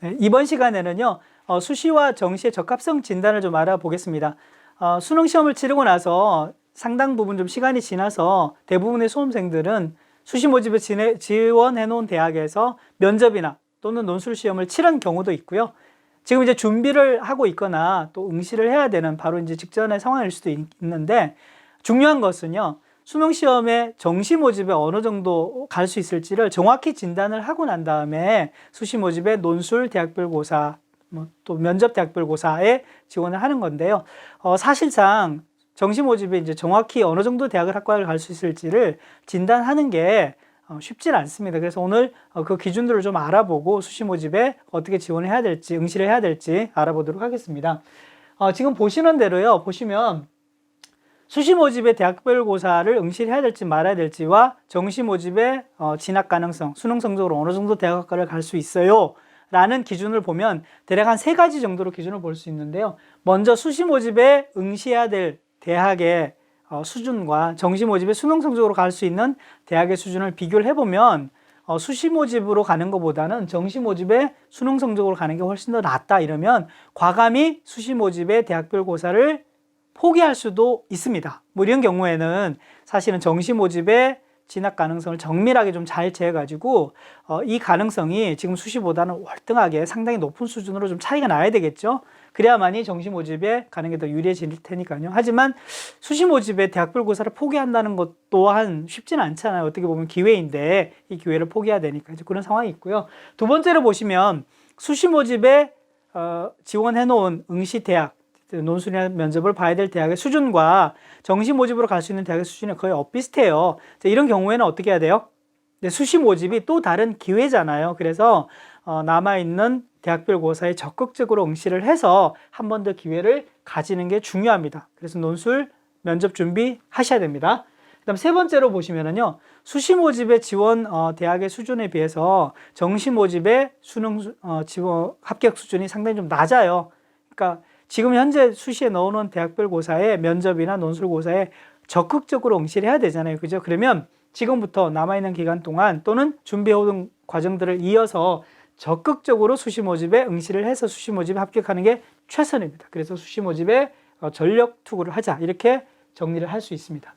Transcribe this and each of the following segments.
네, 이번 시간에는요, 어, 수시와 정시의 적합성 진단을 좀 알아보겠습니다. 어, 수능 시험을 치르고 나서 상당 부분 좀 시간이 지나서 대부분의 수험생들은 수시 모집에 지내- 지원해 놓은 대학에서 면접이나 또는 논술 시험을 치른 경우도 있고요. 지금 이제 준비를 하고 있거나 또 응시를 해야 되는 바로 이제 직전의 상황일 수도 있- 있는데 중요한 것은요. 수능 시험에 정시 모집에 어느 정도 갈 수 있을지를 정확히 진단을 하고 난 다음에 수시 모집에 논술 대학별 고사 뭐 또 면접 대학별 고사에 지원을 하는 건데요. 어, 사실상 정시 모집에 이제 정확히 어느 정도 대학을 학과를 갈 수 있을지를 진단하는 게 어, 쉽진 않습니다. 그래서 오늘 어, 그 기준들을 좀 알아보고 수시 모집에 어떻게 지원을 해야 될지, 응시를 해야 될지 알아보도록 하겠습니다. 어, 지금 보시는 대로요. 보시면 수시 모집에 대학별 고사를 응시를 해야 될지 말아야 될지와 정시 모집에 어, 진학 가능성, 수능 성적으로 어느 정도 대학학과를 갈 수 있어요. 라는 기준을 보면 대략 한 세 가지 정도로 기준을 볼 수 있는데요. 먼저 수시 모집에 응시해야 될 대학의 어, 수준과 정시 모집에 수능 성적으로 갈 수 있는 대학의 수준을 비교를 해보면 어, 수시 모집으로 가는 것보다는 정시 모집에 수능 성적으로 가는 게 훨씬 더 낫다 이러면 과감히 수시 모집에 대학별 고사를 포기할 수도 있습니다. 뭐 이런 경우에는 사실은 정시 모집에 진학 가능성을 정밀하게 좀 잘 재가지고 어, 이 가능성이 지금 수시보다는 월등하게 상당히 높은 수준으로 좀 차이가 나야 되겠죠. 그래야만이 정시 모집에 가는 게 더 유리해질 테니까요. 하지만 수시 모집에 대학별 고사를 포기한다는 것 또한 쉽지는 않잖아요. 어떻게 보면 기회인데 이 기회를 포기해야 되니까 이제 그런 상황이 있고요. 두 번째로 보시면 수시 모집에 어, 지원해 놓은 응시 대학 논술이나 면접을 봐야 될 대학의 수준과 정시 모집으로 갈 수 있는 대학의 수준이 거의 엇비슷해요. 자, 이런 경우에는 어떻게 해야 돼요? 네, 수시 모집이 또 다른 기회잖아요. 그래서 어, 남아있는 대학별 고사에 적극적으로 응시를 해서 한 번 더 기회를 가지는 게 중요합니다. 그래서 논술 면접 준비 하셔야 됩니다. 그다음 세 번째로 보시면은요. 수시 모집의 지원 어, 대학의 수준에 비해서 정시 모집의 수능 수- 어, 지원 합격 수준이 상당히 좀 낮아요. 그러니까 지금 현재 수시에 넣어놓은 대학별 고사에 면접이나 논술 고사에 적극적으로 응시를 해야 되잖아요. 그죠? 그러면 지금부터 남아있는 기간 동안 또는 준비해오던 과정들을 이어서 적극적으로 수시 모집에 응시를 해서 수시 모집에 합격하는 게 최선입니다. 그래서 수시 모집에 어, 전력 투구를 하자. 이렇게 정리를 할 수 있습니다.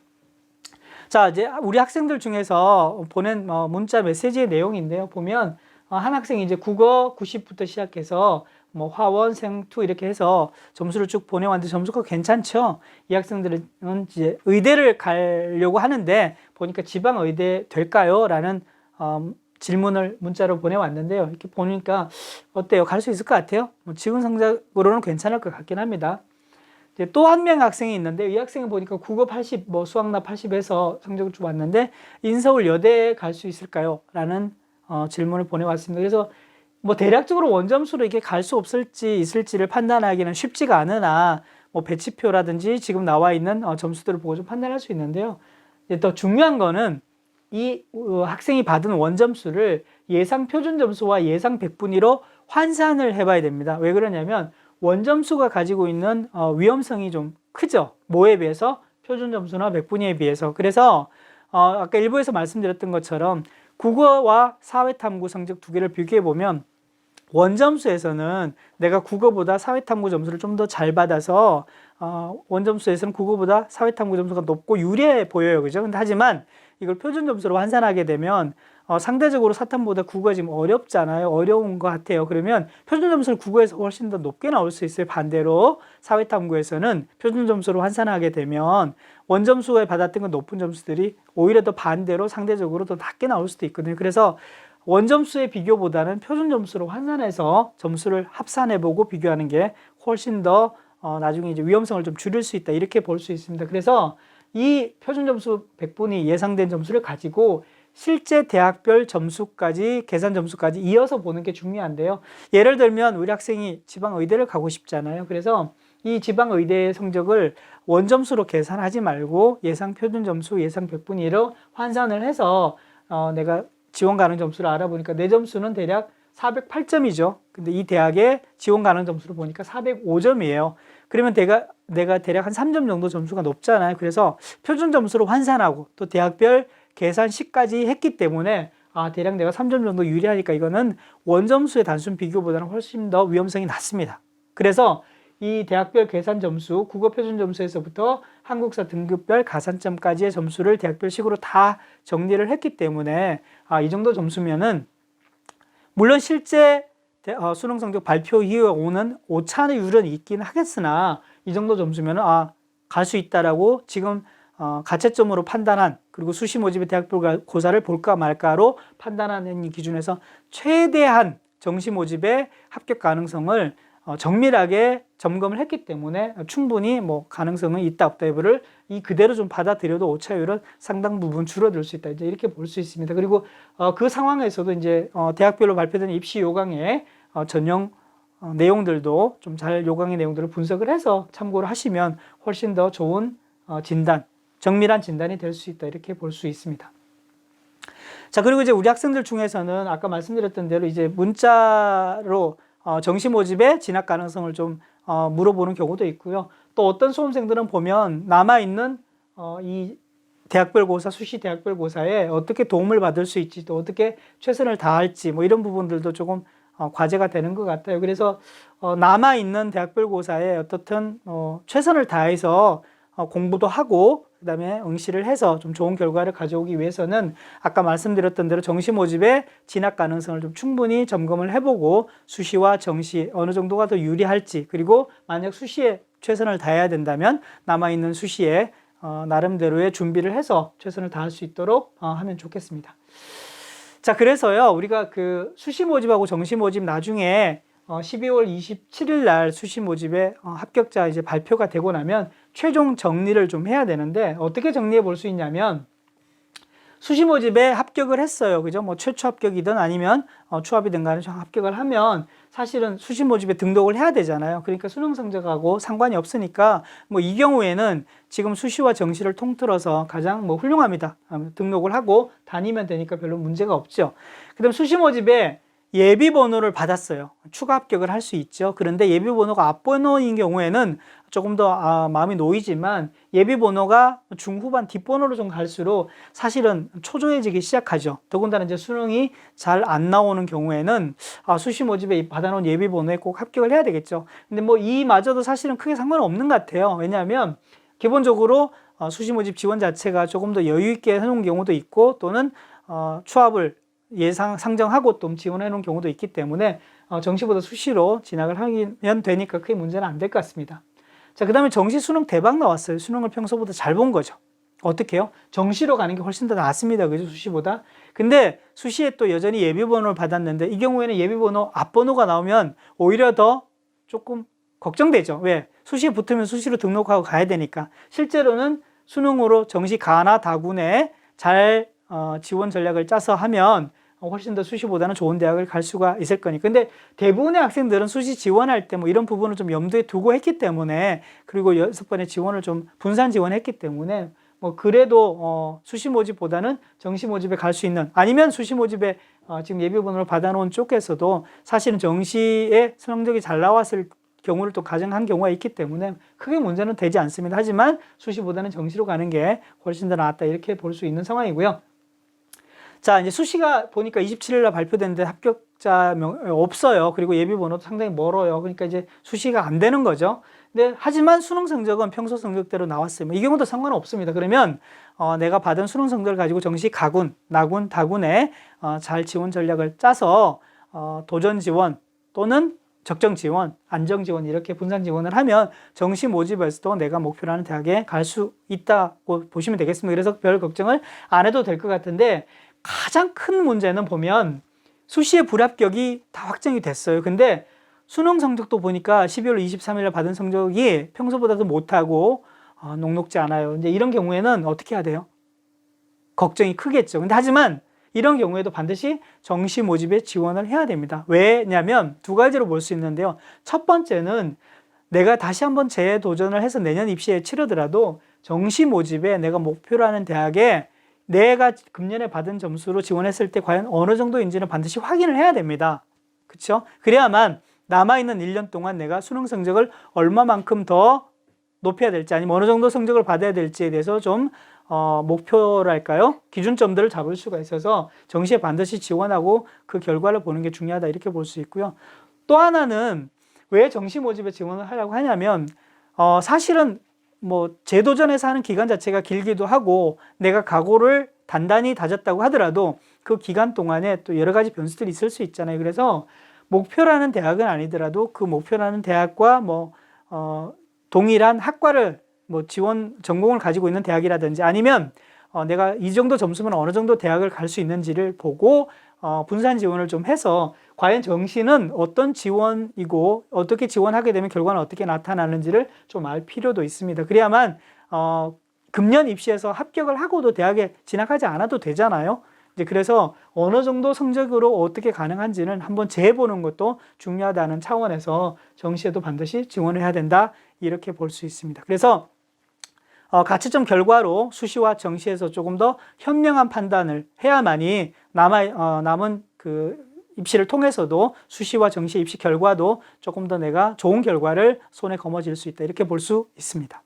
자, 이제 우리 학생들 중에서 보낸 어, 문자 메시지의 내용인데요. 보면 어, 한 학생이 이제 국어 90부터 시작해서 뭐 화원, 생투 이렇게 해서 점수를 쭉 보내왔는데 점수가 괜찮죠. 이 학생들은 이제 의대를 가려고 하는데 보니까 지방 의대 될까요? 라는 어, 질문을 문자로 보내왔는데요. 이렇게 보니까 어때요? 갈 수 있을 것 같아요? 뭐 지금 성적으로는 괜찮을 것 같긴 합니다. 또 한 명 학생이 있는데 이 학생은 보니까 국어 80, 뭐 수학나 80에서 성적을 좀 왔는데 인서울 여대에 갈 수 있을까요? 라는 어, 질문을 보내왔습니다. 그래서 뭐 대략적으로 원점수로 이게 갈 수 없을지 있을지를 판단하기는 쉽지가 않으나 뭐 배치표라든지 지금 나와 있는 어, 점수들을 보고 좀 판단할 수 있는데요. 더 중요한 거는 이 어, 학생이 받은 원점수를 예상 표준 점수와 예상 백분위로 환산을 해봐야 됩니다. 왜 그러냐면 원점수가 가지고 있는 어, 위험성이 좀 크죠. 뭐에 비해서 표준 점수나 백분위에 비해서. 그래서 어, 아까 일부에서 말씀드렸던 것처럼 국어와 사회탐구 성적 두 개를 비교해 보면 원점수에서는 내가 국어보다 사회탐구 점수를 좀 더 잘 받아서 어, 원점수에서는 국어보다 사회탐구 점수가 높고 유리해 보여요. 그죠? 근데 하지만 이걸 표준 점수로 환산하게 되면 어, 상대적으로 사탐보다 국어가 지금 어렵잖아요. 어려운 것 같아요. 그러면 표준 점수는 국어에서 훨씬 더 높게 나올 수 있어요. 반대로 사회탐구에서는 표준 점수로 환산하게 되면 원점수가 받았던 건 높은 점수들이 오히려 더 반대로 상대적으로 더 낮게 나올 수도 있거든요. 그래서 원점수의 비교보다는 표준 점수로 환산해서 점수를 합산해보고 비교하는 게 훨씬 더 어, 나중에 이제 위험성을 좀 줄일 수 있다 이렇게 볼 수 있습니다. 그래서 이 표준 점수 100분이 예상된 점수를 가지고 실제 대학별 점수까지 계산 점수까지 이어서 보는 게 중요한데요. 예를 들면 우리 학생이 지방 의대를 가고 싶잖아요. 그래서 이 지방 의대의 성적을 원점수로 계산하지 말고 예상 표준 점수, 예상 100분위로 환산을 해서 어, 내가 지원 가능 점수를 알아보니까 내 점수는 대략 408점이죠. 근데 이 대학의 지원 가능 점수를 보니까 405점이에요. 그러면 내가 내가 대략 한 3점 정도 점수가 높잖아요. 그래서 표준 점수로 환산하고 또 대학별 계산식까지 했기 때문에 아, 대략 내가 3점 정도 유리하니까 이거는 원점수의 단순 비교보다는 훨씬 더 위험성이 낮습니다. 그래서 이 대학별 계산 점수, 국어 표준 점수에서부터 한국사 등급별 가산점까지의 점수를 대학별식으로 다 정리를 했기 때문에 아, 이 정도 점수면은 물론 실제 대- 어, 수능 성적 발표 이후에 오는 오차율은 있긴 하겠으나 이 정도 점수면 아, 갈 수 있다라고 지금 어, 가채점으로 판단한 그리고 수시 모집의 대학별 고사를 볼까 말까로 판단하는 이 기준에서 최대한 정시 모집의 합격 가능성을 어, 정밀하게 점검을 했기 때문에 충분히 뭐 가능성은 있다 없다 여부를 이 그대로 좀 받아들여도 오차율은 상당 부분 줄어들 수 있다 이제 이렇게 볼 수 있습니다. 그리고 어, 그 상황에서도 이제 어, 대학별로 발표된 입시 요강의 어, 전형 어, 내용들도 좀 잘 요강의 내용들을 분석을 해서 참고를 하시면 훨씬 더 좋은 어, 진단, 정밀한 진단이 될 수 있다 이렇게 볼 수 있습니다. 자 그리고 이제 우리 학생들 중에서는 아까 말씀드렸던 대로 이제 문자로 어, 정시 모집의 진학 가능성을 좀 어, 물어보는 경우도 있고요. 또 어떤 수험생들은 보면 남아 있는 어, 이 대학별 고사, 수시 대학별 고사에 어떻게 도움을 받을 수 있지, 또 어떻게 최선을 다할지, 뭐 이런 부분들도 조금 어, 과제가 되는 것 같아요. 그래서 어, 남아 있는 대학별 고사에 어떻든 어, 최선을 다해서 어, 공부도 하고 그다음에 응시를 해서 좀 좋은 결과를 가져오기 위해서는 아까 말씀드렸던 대로 정시 모집의 진학 가능성을 좀 충분히 점검을 해보고 수시와 정시 어느 정도가 더 유리할지 그리고 만약 수시에 최선을 다해야 된다면 남아 있는 수시에 어, 나름대로의 준비를 해서 최선을 다할 수 있도록 어, 하면 좋겠습니다. 자, 그래서요, 우리가 그 수시 모집하고 정시 모집 나중에 어, 12월 27일 날 수시 모집의 어, 합격자 이제 발표가 되고 나면 최종 정리를 좀 해야 되는데 어떻게 정리해 볼 수 있냐면 수시 모집에 합격을 했어요. 그죠? 뭐 최초 합격이든 아니면 어, 추합이든 간에 합격을 하면 사실은 수시 모집에 등록을 해야 되잖아요. 그러니까 수능 성적하고 상관이 없으니까 뭐 이 경우에는 지금 수시와 정시를 통틀어서 가장 뭐 훌륭합니다. 어, 등록을 하고 다니면 되니까 별로 문제가 없죠. 그다음 수시 모집에 예비 번호를 받았어요. 추가 합격을 할 수 있죠. 그런데 예비 번호가 앞번호인 경우에는 조금 더 아, 마음이 놓이지만 예비 번호가 중후반 뒷번호로 좀 갈수록 사실은 초조해지기 시작하죠. 더군다나 이제 수능이 잘 안 나오는 경우에는 아, 수시 모집에 받아놓은 예비 번호에 꼭 합격을 해야 되겠죠. 근데 뭐 이마저도 사실은 크게 상관없는 것 같아요. 왜냐하면 기본적으로 어, 수시 모집 지원 자체가 조금 더 여유 있게 해놓은 경우도 있고 또는 어, 추합을 예상 상정하고 또 지원해 놓은 경우도 있기 때문에 어, 정시보다 수시로 진학을 하면 되니까 크게 문제는 안 될 것 같습니다. 자, 그 다음에 정시 수능 대박 나왔어요. 수능을 평소보다 잘 본 거죠. 어떻게 해요? 정시로 가는 게 훨씬 더 낫습니다. 그죠? 수시보다. 근데 수시에 또 여전히 예비번호를 받았는데 이 경우에는 예비번호 앞번호가 나오면 오히려 더 조금 걱정되죠. 왜? 수시에 붙으면 수시로 등록하고 가야 되니까. 실제로는 수능으로 정시 가나 다군에 잘 어, 지원 전략을 짜서 하면 훨씬 더 수시보다는 좋은 대학을 갈 수가 있을 거니까. 근데 대부분의 학생들은 수시 지원할 때 뭐 이런 부분을 좀 염두에 두고 했기 때문에 그리고 여섯 번의 지원을 좀 분산 지원했기 때문에 뭐 그래도 어, 수시 모집보다는 정시 모집에 갈 수 있는 아니면 수시 모집에 어, 지금 예비 번호를 받아놓은 쪽에서도 사실은 정시에 성적이 잘 나왔을 경우를 또 가정한 경우가 있기 때문에 크게 문제는 되지 않습니다. 하지만 수시보다는 정시로 가는 게 훨씬 더 낫다 이렇게 볼 수 있는 상황이고요. 자, 이제 수시가 보니까 27일 날 발표됐는데 합격자 명 없어요. 그리고 예비 번호도 상당히 멀어요. 그러니까 이제 수시가 안 되는 거죠. 근데 하지만 수능 성적은 평소 성적대로 나왔어요. 뭐이 경우도 상관없습니다. 그러면 어, 내가 받은 수능 성적을 가지고 정시 가군, 나군, 다군에 어, 잘 지원 전략을 짜서 어, 도전 지원 또는 적정 지원, 안정 지원 이렇게 분산 지원을 하면 정시 모집에서도 내가 목표로 하는 대학에 갈 수 있다고 보시면 되겠습니다. 그래서 별 걱정을 안 해도 될 것 같은데 가장 큰 문제는 보면 수시의 불합격이 다 확정이 됐어요. 근데 수능 성적도 보니까 12월 23일에 받은 성적이 평소보다도 못하고 어, 녹록지 않아요. 이제 이런 경우에는 어떻게 해야 돼요? 걱정이 크겠죠. 근데 하지만 이런 경우에도 반드시 정시 모집에 지원을 해야 됩니다. 왜냐하면 두 가지로 볼 수 있는데요. 첫 번째는 내가 다시 한번 재도전을 해서 내년 입시에 치르더라도 정시 모집에 내가 목표로 하는 대학에 내가 금년에 받은 점수로 지원했을 때 과연 어느 정도인지는 반드시 확인을 해야 됩니다. 그렇죠? 그래야만 남아있는 1년 동안 내가 수능 성적을 얼마만큼 더 높여야 될지 아니면 어느 정도 성적을 받아야 될지에 대해서 좀 어, 목표랄까요? 기준점들을 잡을 수가 있어서 정시에 반드시 지원하고 그 결과를 보는 게 중요하다 이렇게 볼 수 있고요. 또 하나는 왜 정시 모집에 지원을 하려고 하냐면 어, 사실은 뭐 재도전에서 하는 기간 자체가 길기도 하고 내가 각오를 단단히 다졌다고 하더라도 그 기간 동안에 또 여러 가지 변수들이 있을 수 있잖아요. 그래서 목표라는 대학은 아니더라도 그 목표라는 대학과 뭐 어, 동일한 학과를 뭐 지원 전공을 가지고 있는 대학이라든지 아니면 어, 내가 이 정도 점수면 어느 정도 대학을 갈 수 있는지를 보고 어, 분산 지원을 좀 해서 과연 정시는 어떤 지원이고 어떻게 지원하게 되면 결과는 어떻게 나타나는지를 좀 알 필요도 있습니다. 그래야만 어, 금년 입시에서 합격을 하고도 대학에 진학하지 않아도 되잖아요. 이제 그래서 어느 정도 성적으로 어떻게 가능한지는 한번 재보는 것도 중요하다는 차원에서 정시에도 반드시 지원을 해야 된다 이렇게 볼 수 있습니다. 그래서 어, 가채점 결과로 수시와 정시에서 조금 더 현명한 판단을 해야만이 남아 어, 남은 그 입시를 통해서도 수시와 정시 입시 결과도 조금 더 내가 좋은 결과를 손에 거머쥘 수 있다 이렇게 볼 수 있습니다.